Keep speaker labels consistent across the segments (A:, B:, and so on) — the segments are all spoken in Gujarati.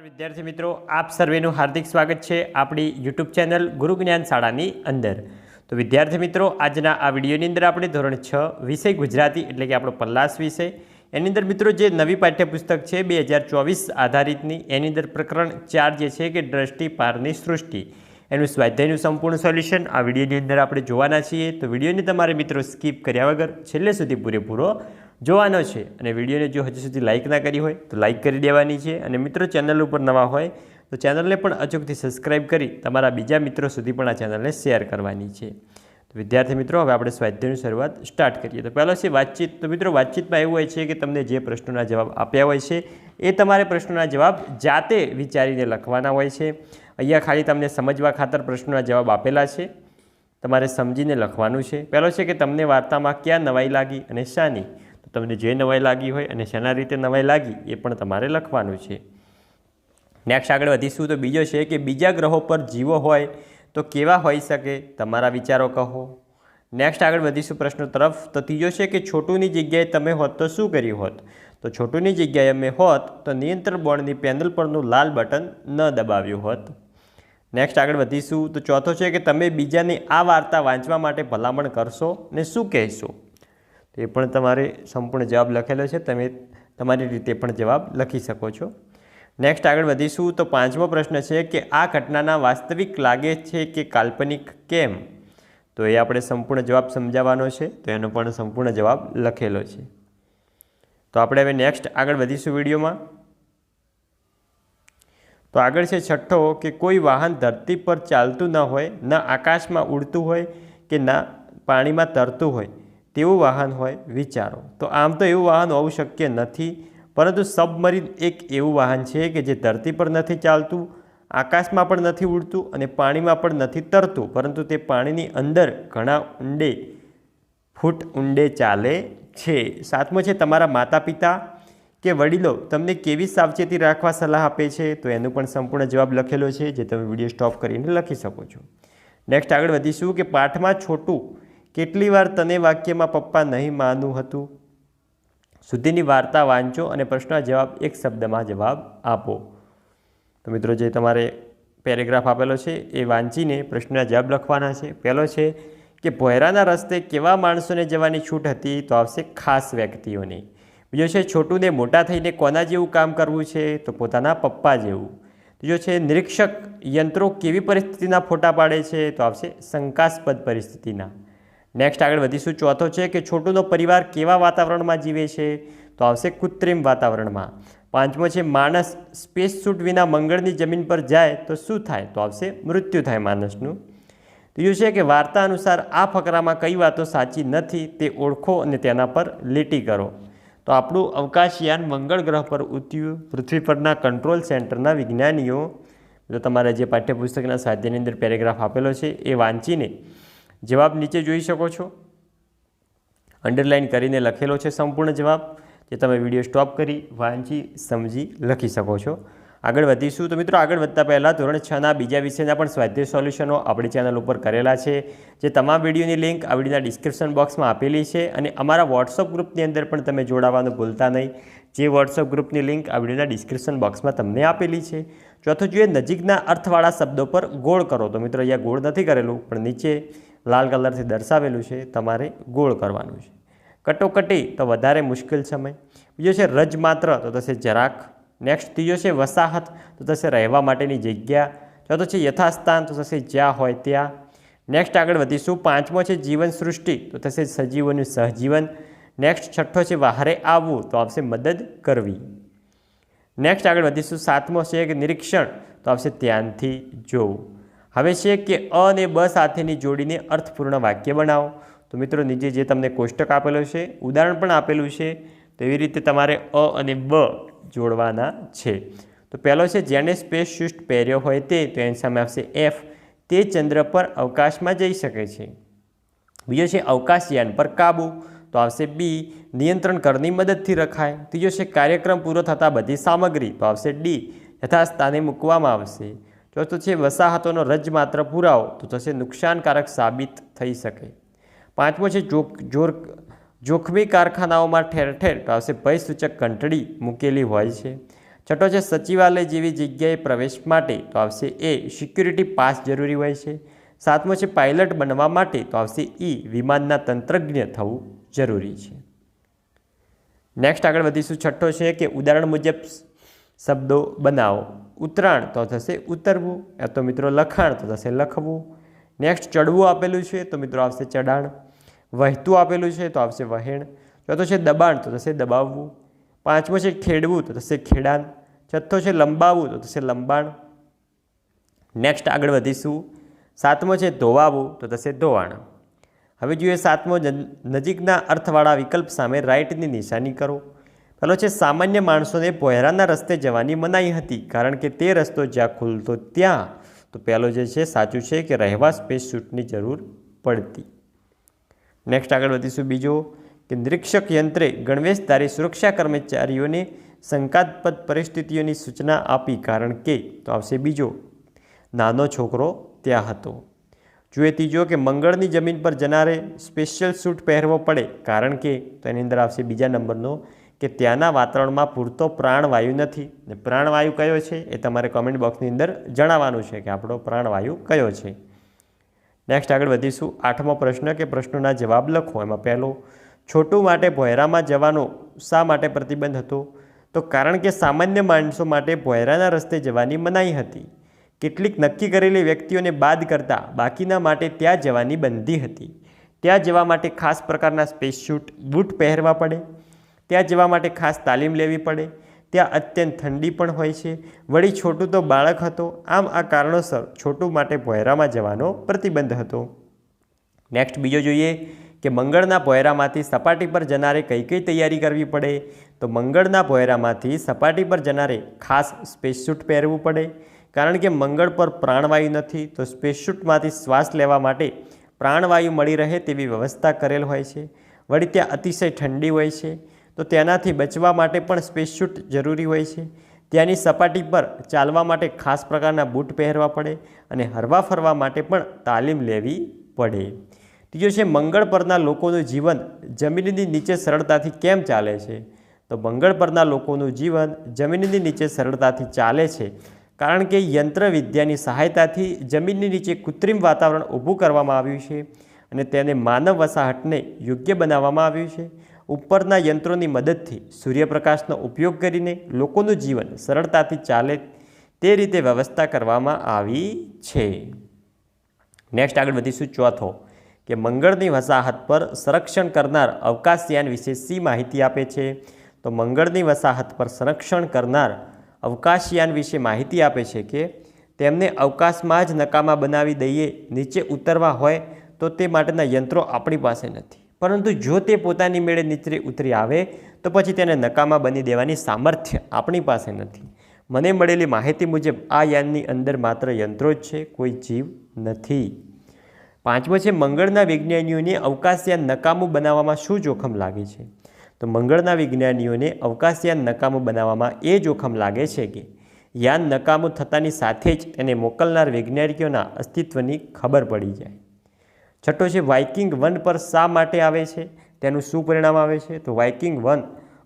A: નમસ્કાર વિદ્યાર્થી મિત્રો, આપ સર્વેનું હાર્દિક સ્વાગત છે આપણી યુટ્યુબ ચેનલ ગુરુ જ્ઞાન શાળાની અંદર. તો વિદ્યાર્થી મિત્રો, આજના આ વિડીયોની અંદર આપણે ધોરણ છ વિષય ગુજરાતી એટલે કે આપણો પલ્લાસ વિષય, એની અંદર મિત્રો જે નવી પાઠ્યપુસ્તક છે બે હજાર ચોવીસ આધારિતની, એની અંદર પ્રકરણ ચાર જે છે કે દ્રષ્ટિ, પારની સૃષ્ટિ. એનું સ્વાધ્યાયનું સંપૂર્ણ સોલ્યુશન આ વિડીયોની અંદર આપણે જોવાના છીએ. તો વિડીયોને તમારે મિત્રો સ્કીપ કર્યા વગર છેલ્લે સુધી પૂરેપૂરો જોવાનો છે અને વિડીયોને જો હજુ સુધી લાઇક ના કરી હોય તો લાઇક કરી દેવાની છે. અને મિત્રો ચેનલ ઉપર નવા હોય તો ચેનલને પણ અચૂકથી સબસ્ક્રાઇબ કરી તમારા બીજા મિત્રો સુધી પણ આ ચેનલને શેર કરવાની છે. તો વિદ્યાર્થી મિત્રો, હવે આપણે સ્વાધ્યાયની શરૂઆત સ્ટાર્ટ કરીએ. તો પહેલો છે વાતચીત. તો મિત્રો, વાતચીતમાં એવું હોય છે કે તમને જે પ્રશ્નોના જવાબ આપ્યા હોય છે એ તમારે પ્રશ્નોના જવાબ જાતે વિચારીને લખવાના હોય છે. અહીંયા ખાલી તમને સમજવા ખાતર પ્રશ્નોના જવાબ આપેલા છે. તમારે સમજીને લખવાનું છે. પહેલો છે કે તમને વાર્તામાં ક્યાં નવાઈ લાગી અને શાની? તમને જે નવાઈ લાગી હોય અને શેના રીતે નવાઈ લાગી એ પણ તમારે લખવાનું છે. નેક્સ્ટ આગળ વધીશું તો બીજો છે કે બીજા ગ્રહો પર જીવો હોય તો કેવા હોઈ શકે? તમારા વિચારો કહો. નેક્સ્ટ આગળ વધીશું પ્રશ્નો તરફ. તો ત્રીજો છે કે છોટુની જગ્યાએ તમે હોત તો શું કર્યું હોત? તો છોટુની જગ્યાએ અમે હોત તો નિયંત્રણ બોર્ડની પેનલ પરનું લાલ બટન ન દબાવ્યું હોત. નેક્સ્ટ આગળ વધીશું તો ચોથો છે કે તમે બીજાની આ વાર્તા વાંચવા માટે ભલામણ કરશો ને શું કહેશો? એ પણ તમારે સંપૂર્ણ જવાબ લખેલો છે. તમે તમારી રીતે પણ જવાબ લખી શકો છો. નેક્સ્ટ આગળ વધીશું તો પાંચમો પ્રશ્ન છે કે આ ઘટનાના વાસ્તવિક લાગે છે કે કાલ્પનિક કેમ? તો એ આપણે સંપૂર્ણ જવાબ સમજાવવાનો છે. તો એનો પણ સંપૂર્ણ જવાબ લખેલો છે. તો આપણે હવે નેક્સ્ટ આગળ વધીશું વિડીયોમાં. તો આગળ છે છઠ્ઠો કે કોઈ વાહન ધરતી પર ચાલતું ન હોય, ન આકાશમાં ઉડતું હોય કે ના પાણીમાં તરતું હોય. તેવું વાહન હોય, વિચારો. તો આમ તો એવું વાહન હોવું શક્ય નથી, પરંતુ સબમરીન એક એવું વાહન છે કે જે ધરતી પર નથી ચાલતું, આકાશમાં પણ નથી ઉડતું અને પાણીમાં પણ નથી તરતું, પરંતુ તે પાણીની અંદર ઘણા ઊંડે, ફૂટ ઊંડે ચાલે છે. સાતમો છે તમારા માતા પિતા કે વડીલો, તમને કેવી સાવચેતી રાખવા સલાહ આપે છે? તો એનો પણ સંપૂર્ણ જવાબ લખેલો છે, જે તમે વીડિયો સ્ટોપ કરીને લખી શકો છો. નેક્સ્ટ આગળ વધીશું કે પાઠમાં છોટું કેટલી વાર તને વાક્યમાં પપ્પા નહીં માનું હતું? સુધીની વાર્તા વાંચો અને પ્રશ્નના જવાબ એક શબ્દમાં જવાબ આપો. તો મિત્રો, જે તમારે પેરેગ્રાફ આપેલો છે, એ વાંચીને પ્રશ્નના જવાબ લખવાના છે. પહેલો છે કે, ભોયરાના રસ્તે કેવા માણસોને જવાની છૂટ હતી તો આવશે ખાસ વ્યક્તિઓની. બીજો છે, છોટુને મોટા થઈને કોના જેવું કામ કરવું છે? તો પોતાના પપ્પા જેવું. ત્રીજો છે, નિરીક્ષક યંત્રો કેવી પરિસ્થિતિના ફોટા પાડે છે? તો આવશે શંકાસ્પદ પરિસ્થિતિના. નેક્સ્ટ આગળ વધીશું. ચોથો છે કે છોટુનો પરિવાર કેવા વાતાવરણમાં જીવે છે? તો આવશે કૃત્રિમ વાતાવરણમાં. પાંચમો છે, માણસ સ્પેસ સૂટ વિના મંગળની જમીન પર જાય તો શું થાય? તો આવશે મૃત્યુ થાય માણસનું. ત્રીજું છે કે વાર્તા અનુસાર આ ફકરામાં કઈ વાતો સાચી નથી, તે ઓળખો અને તેના પર લીટી કરો. તો આપણું અવકાશયાન મંગળ ગ્રહ પર ઉતર્યું. પૃથ્વી પરના કંટ્રોલ સેન્ટરના વિજ્ઞાનીઓ. તો તમારે જે પાઠ્યપુસ્તકના સાધ્યની અંદર પેરેગ્રાફ આપેલો છે, એ વાંચીને જવાબ નીચે જોઈ શકો છો. અંડરલાઇન કરીને લખેલો છે સંપૂર્ણ જવાબ, જે તમે વીડિયો સ્ટોપ કરી, વાંચી, સમજી, લખી શકો છો. આગળ વધીશું તો મિત્રો, આગળ વધતા પહેલાં ધોરણ છના બીજા વિષયના પણ સ્વાધ્યાય સોલ્યુશનો આપણી ચેનલ ઉપર કરેલા છે. જે તમામ વિડીયોની લિંક આ વિડીયોના ડિસ્ક્રિપ્શન બોક્સમાં આપેલી છે અને અમારા વોટ્સઅપ ગ્રુપની અંદર પણ તમે જોડાવાનું ભૂલતા નહીં. જે વોટ્સઅપ ગ્રુપની લિંક આ વિડીયોના ડિસ્ક્રિપ્શન બોક્સમાં તમને આપેલી છે. ચોથું જોઈએ નજીકના અર્થવાળા શબ્દો પર ગોળ કરો. તો મિત્રો, અહીંયા ગોળ નથી કરેલું, પણ નીચે લાલ કલરથી દર્શાવેલું છે, તમારે ગોળ કરવાનું છે. કટોકટી તો વધારે મુશ્કેલ સમય. બીજો છે રજ માત્ર, તો થશે જરાક. નેક્સ્ટ ત્રીજો છે વસાહત, તો થશે રહેવા માટેની જગ્યા. ચોથો છે યથાસ્થાન, તો થશે જ્યાં હોય ત્યાં. નેક્સ્ટ આગળ વધીશું. પાંચમો છે જીવન સૃષ્ટિ, તો થશે સજીવોનું સહજીવન. નેક્સ્ટ છઠ્ઠો છે વહારે આવવું, તો આવશે મદદ કરવી. નેક્સ્ટ આગળ વધીશું. સાતમો છે એક નિરીક્ષણ, તો આવશે ધ્યાનથી જોવું. હવે છે કે અ અને બ સાથેની જોડીને અર્થપૂર્ણ વાક્ય બનાવો. તો મિત્રો, નીચે જે તમને કોષ્ટક આપેલો છે, ઉદાહરણ પણ આપેલું છે, તો એવી રીતે તમારે અ અને બ જોડવાના છે. તો પહેલો છે, જેણે સ્પેસ શૂટ પહેર્યો હોય તે, તો એની સામે આવશે એફ. તે ચંદ્ર પર અવકાશમાં જઈ શકે છે. બીજો છે, અવકાશયાન પર કાબુ. તો આવશે બી, નિયંત્રણ કરની મદદથી રખાય. ત્રીજો છે, કાર્યક્રમ પૂરો થતાં બધી સામગ્રી. તો આવશે ડી, યથાસ્થાને મૂકવામાં આવશે. ચોથો છે, વસાહતોનો રજ માત્ર પુરાવો, તો થશે નુકસાનકારક સાબિત થઈ શકે. પાંચમો છે જોર, જોખમી કારખાનાઓમાં ઠેર ઠેર, તો આવશે ભયસૂચક ઘંટડી મૂકેલી હોય છે. છઠ્ઠો છે, સચિવાલય જેવી જગ્યાએ પ્રવેશ માટે, તો આવશે એ સિક્યુરિટી પાસ જરૂરી હોય છે. સાતમો છે, પાયલટ બનવા માટે, તો આવશે ઈ વિમાનના તંત્રજ્ઞ થવું જરૂરી છે. નેક્સ્ટ આગળ વધીશું. છઠ્ઠો છે કે ઉદાહરણ મુજબ શબ્દો બનાવો. ઉતરાણ તો થશે ઉતરવું. તો મિત્રો લખાણ તો થશે લખવું. નેક્સ્ટ ચડવું આપેલું છે તો મિત્રો આવશે ચડાણ. વહેતું આપેલું છે તો આવશે વહેણ. ચોથો છે દબાણ તો થશે દબાવવું. પાંચમો છે ખેડવું તો થશે ખેડાણ. છઠ્ઠો છે લંબાવવું તો થશે લંબાણ. નેક્સ્ટ આગળ વધીશું. સાતમો છે ધોવાવું તો થશે ધોવાણ. હવે જોઈએ સાતમો, નજીકના અર્થવાળા વિકલ્પ સામે રાઇટની નિશાની કરો. પહેલો છે, સામાન્ય માણસોને પોહેરાના રસ્તે જવાની મનાઈ હતી, કારણ કે તે રસ્તો જ્યાં ખુલતો ત્યાં. તો પહેલો જે છે, સાચું છે કે રહેવા સ્પેસ શૂટની જરૂર પડતી. નેક્સ્ટ આગળ વધીશું બીજો, કે નિરીક્ષક યંત્રે ગણવેશધારી સુરક્ષા કર્મચારીઓને શંકાસ્પદ પરિસ્થિતિઓની સૂચના આપી, કારણ કે, તો આવશે બીજો, નાનો છોકરો ત્યાં હતો. જોઈએ ત્રીજો કે મંગળની જમીન પર જનારે સ્પેશિયલ સૂટ પહેરવો પડે, કારણ કે, તો એની અંદર આવશે બીજા નંબરનો કે ત્યાંના વાતાવરણમાં પૂરતો પ્રાણવાયુ નથી. ને પ્રાણવાયુ કયો છે એ તમારે કોમેન્ટ બોક્સની અંદર જણાવવાનું છે કે આપણો પ્રાણવાયુ કયો છે. નેક્સ્ટ આગળ વધીશું. આઠમો પ્રશ્ન કે પ્રશ્નોના જવાબ લખો. એમાં પહેલો, છોટું માટે ભોયરામાં જવાનો શા માટે પ્રતિબંધ હતો? તો કારણ કે સામાન્ય માણસો માટે ભોયરાના રસ્તે જવાની મનાઈ હતી. કેટલીક નક્કી કરેલી વ્યક્તિઓને બાદ કરતાં બાકીના માટે ત્યાં જવાની બંધી હતી. ત્યાં જવા માટે ખાસ પ્રકારના સ્પેસ શૂટ બૂટ પહેરવા પડે. ત્યાં જવા માટે ખાસ તાલીમ લેવી પડે. ત્યાં અત્યંત ઠંડી પણ હોય છે. વળી છોટું તો બાળક હતો. આમ આ કારણોસર છોટું માટે ભોયરામાં જવાનો પ્રતિબંધ હતો. નેક્સ્ટ બીજો જોઈએ કે મંગળના ભોયરામાંથી સપાટી પર જનારે કઈ કઈ તૈયારી કરવી પડે? તો મંગળના ભોયરામાંથી સપાટી પર જનારે ખાસ સ્પેસ સૂટ પહેરવું પડે. કારણ કે મંગળ પર પ્રાણવાયુ નથી, તો સ્પેસ સૂટમાંથી શ્વાસ લેવા માટે પ્રાણવાયુ મળી રહે તેવી વ્યવસ્થા કરેલ હોય છે. વળી ત્યાં અતિશય ઠંડી હોય છે. તો તેનાથી બચવા માટે પણ સ્પેસ શૂટ જરૂરી હોય છે. ત્યાંની સપાટી પર ચાલવા માટે ખાસ પ્રકારના બૂટ પહેરવા પડે અને હરવા ફરવા માટે પણ તાલીમ લેવી પડે. ત્રીજો છે, મંગળ પરના લોકોનું જીવન જમીનની નીચે સરળતાથી કેમ ચાલે છે? તો મંગળ પરના લોકોનું જીવન જમીનની નીચે સરળતાથી ચાલે છે કારણ કે યંત્રવિદ્યાની સહાયતાથી જમીનની નીચે કૃત્રિમ વાતાવરણ ઊભું કરવામાં આવ્યું છે અને તેને માનવ વસાહતને યોગ્ય બનાવવામાં આવ્યું છે. ઉપરના યંત્રોની મદદથી સૂર્યપ્રકાશનો ઉપયોગ કરીને લોકોનું જીવન સરળતાથી ચાલે તે રીતે વ્યવસ્થા કરવામાં આવી છે. નેક્સ્ટ આગળ વધીશું ચોથો, કે મંગળની વસાહત પર સંરક્ષણ કરનાર અવકાશયાન વિશે શી માહિતી આપે છે? તો મંગળની વસાહત પર સંરક્ષણ કરનાર અવકાશયાન વિશે માહિતી આપે છે કે તેમને અવકાશમાં જ નકામા બનાવી દઈએ, નીચે ઉતરવા હોય તો તે માટેના યંત્રો આપણી પાસે નથી. પરંતુ જો તે પોતાની મેળે નીચે ઉતરી આવે, તો પછી તેને નકામા બની દેવાની સામર્થ્ય આપણી પાસે નથી. મને મળેલી માહિતી મુજબ, આ યાનની અંદર માત્ર યંત્રો જ છે, કોઈ જીવ નથી. પાંચમો છે, મંગળના વિજ્ઞાનીઓને અવકાશયાન નકામું બનાવવામાં શું જોખમ લાગે છે? તો મંગળના વિજ્ઞાનીઓને અવકાશયાન નકામું બનાવવામાં એ જોખમ લાગે છે કે, યાન નકામું થતાની સાથે જ તેને મોકલનાર વૈજ્ઞાનિકોના અસ્તિત્વની ખબર પડી જાય. છઠ્ઠો છે, વાઇકિંગ વન પર શા માટે આવે છે? તેનું શું પરિણામ આવે છે? તો વાઇકિંગ વન,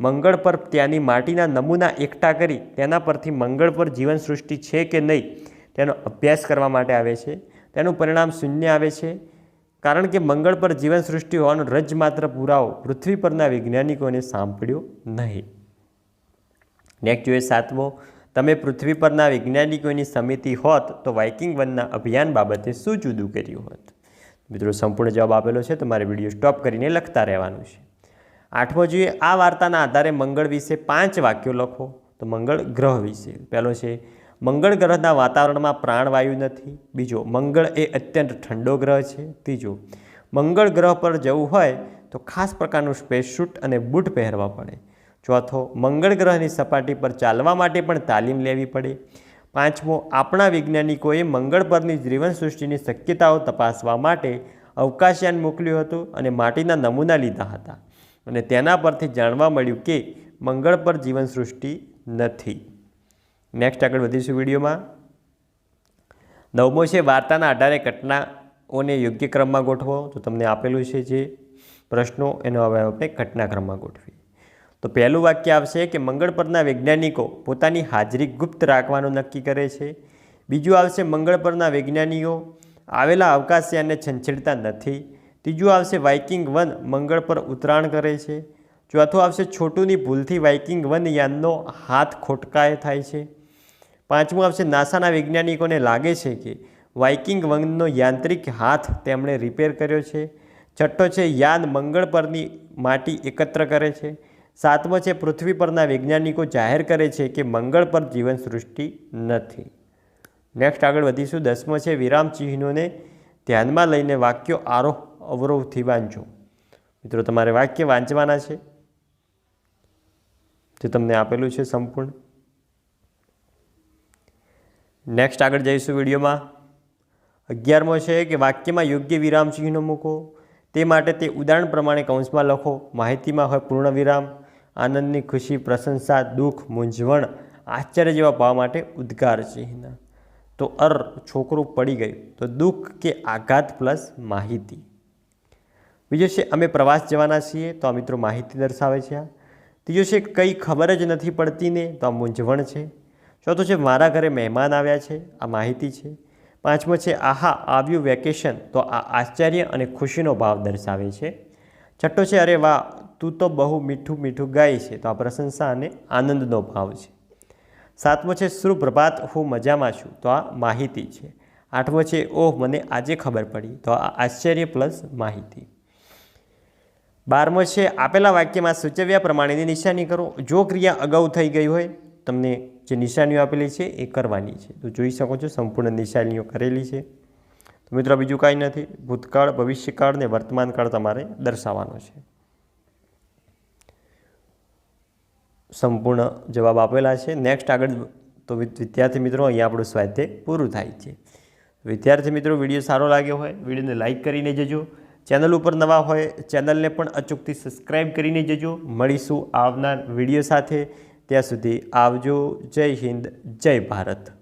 A: મંગળ પર ત્યાંની માટીના નમૂના એકઠા કરી તેના પરથી મંગળ પર જીવન સૃષ્ટિ છે કે નહીં તેનો અભ્યાસ કરવા માટે આવે છે. તેનું પરિણામ શૂન્ય આવે છે. કારણ કે મંગળ પર જીવન સૃષ્ટિ હોવાનો રજ માત્ર પુરાવો પૃથ્વી પરના વૈજ્ઞાનિકોને સાંભળ્યો નહીં. નેક્સ્ટ જોઈએ સાતમો, તમે પૃથ્વી પરના વૈજ્ઞાનિકોની સમિતિ હોત તો વાઇકિંગ વનના અભિયાન બાબતે શું જુદું કર્યું હોત? મિત્રો, સંપૂર્ણ જવાબ આપેલો છે. તમારે વીડિયો સ્ટોપ કરીને લખતા રહેવાનું છે. આઠમો જોઈએ, આ વાર્તાના આધારે મંગળ વિશે પાંચ વાક્યો લખો. તો મંગળ ગ્રહ વિશે. પહેલો છે, મંગળ ગ્રહના વાતાવરણમાં પ્રાણવાયુ નથી. બીજો, મંગળ એ અત્યંત ઠંડો ગ્રહ છે. ત્રીજો, મંગળ ગ્રહ પર જવું હોય તો ખાસ પ્રકારનું સ્પેસ શૂટ અને બૂટ પહેરવા પડે. ચોથો, મંગળ ગ્રહની સપાટી પર ચાલવા માટે પણ તાલીમ લેવી પડે. પાંચમો, આપણા વૈજ્ઞાનિકોએ મંગળ પરની જીવન સૃષ્ટિની શક્યતાઓ તપાસવા માટે અવકાશયાન મોકલ્યું હતું અને માટીના નમૂના લીધા હતા. અને તેના પરથી જાણવા મળ્યું કે મંગળ પર જીવન સૃષ્ટિ નથી. નેક્સ્ટ આગળ વધીશું વિડીયોમાં. નવમો છે, વાર્તાના આધારે ઘટનાઓને યોગ્ય ક્રમમાં ગોઠવો. તો તમને આપેલું છે જે પ્રશ્નો, એનો હવે આપણે ઘટનાક્રમમાં ગોઠવીએ. તો પહેલું વાક્ય આવશે કે મંગળ પરના વૈજ્ઞાનિકો પોતાની હાજરી ગુપ્ત રાખવાનું નક્કી કરે છે. બીજું આવશે મંગળ પરના વૈજ્ઞાનિકો આવેલા અવકાશયાનને છંછેડતા નથી. ત્રીજું આવશે વાઇકિંગ વન મંગળ પર ઉતરાણ કરે છે. ચોથું આવશે છોટુની ભૂલથી વાઇકિંગ વન યાનનો હાથ ખોટકાય થાય છે. પાંચમું આવશે નાસાના વૈજ્ઞાનિકોને લાગે છે કે વાઇકિંગ વનનો યાંત્રિક હાથ તેમણે રિપેર કર્યો છે. છઠ્ઠો છે યાન મંગળ પરની માટી એકત્ર કરે છે. સાતમો છે, પૃથ્વી પરના વૈજ્ઞાનિકો જાહેર કરે છે કે મંગળ પર જીવન સૃષ્ટિ નથી. નેક્સ્ટ આગળ વધીશું. દસમો છે, વિરામ ચિહ્નોને ધ્યાનમાં લઈને વાક્યો આરોહ અવરોહથી વાંચો. મિત્રો, તમારે વાક્ય વાંચવાના છે? જે તમને આપેલું છે સંપૂર્ણ. નેક્સ્ટ આગળ જઈશું વિડીયોમાં. અગિયારમો છે કે વાક્યમાં યોગ્ય વિરામ ચિહ્નો મૂકો. તે માટે તે ઉદાહરણ પ્રમાણે કૌંસમાં લખો. માહિતીમાં હોય પૂર્ણ વિરામ. આનંદની ખુશી, પ્રશંસા, દુઃખ, મૂંઝવણ, આશ્ચર્ય જેવા ભાવ માટે ઉદ્ગાર ચિહ્ન તો અર છોકરું પડી ગયું. તો દુઃખ કે આઘાત પ્લસ માહિતી. બીજો છે, અમે પ્રવાસ જવાના છીએ, તો આ મિત્રો માહિતી દર્શાવે છે આ. ત્રીજો છે, કંઈ ખબર જ નથી પડતી ને, તો આ મૂંઝવણ છે. ચોથો છે, મારા ઘરે મહેમાન આવ્યા છે, આ માહિતી છે. પાંચમો છે, આહા, આવ્યું વેકેશન, તો આ આશ્ચર્ય અને ખુશીનો ભાવ દર્શાવે છે. છઠ્ઠો છે, અરે વાહ તું તો બહુ મીઠું મીઠું ગાય છે તો આ પ્રશંસા અને આનંદનો ભાવ છે. સાતમો છે, સુપ્રભાત, હું મજામાં છું. તો આ માહિતી છે. આઠમો છે, ઓહ, મને આજે ખબર પડી. તો આ આશ્ચર્ય પ્લસ માહિતી. બારમો છે, આપેલા વાક્યમાં સૂચવ્યા પ્રમાણેની નિશાની કરો. જો ક્રિયા અગાઉ થઈ ગઈ હોય, તમને જે નિશાનીઓ આપેલી છે એ કરવાની છે. તો જોઈ શકો છો, સંપૂર્ણ નિશાનીઓ કરેલી છે. તો મિત્રો, બીજું કાંઈ નથી. ભૂતકાળ, ભવિષ્યકાળ ને વર્તમાનકાળ તમારે દર્શાવવાનો છે. સંપૂર્ણ જવાબ આપેલા છે. નેક્સ્ટ આગળ તો વિદ્યાર્થી મિત્રો, અહીંયા આપણું સ્વાધ્યાય પૂરું થાય છે. વિદ્યાર્થી મિત્રો, વીડિયો સારો લાગ્યો હોય, વિડીયોને લાઇક કરીને જજો. ચેનલ ઉપર નવા હોય ચેનલને પણ અચૂકથી સબસ્ક્રાઈબ કરીને જજો. મળીશું આવનાર વીડિયો સાથે. ત્યાં સુધી આવજો. જય હિન્દ, જય ભારત.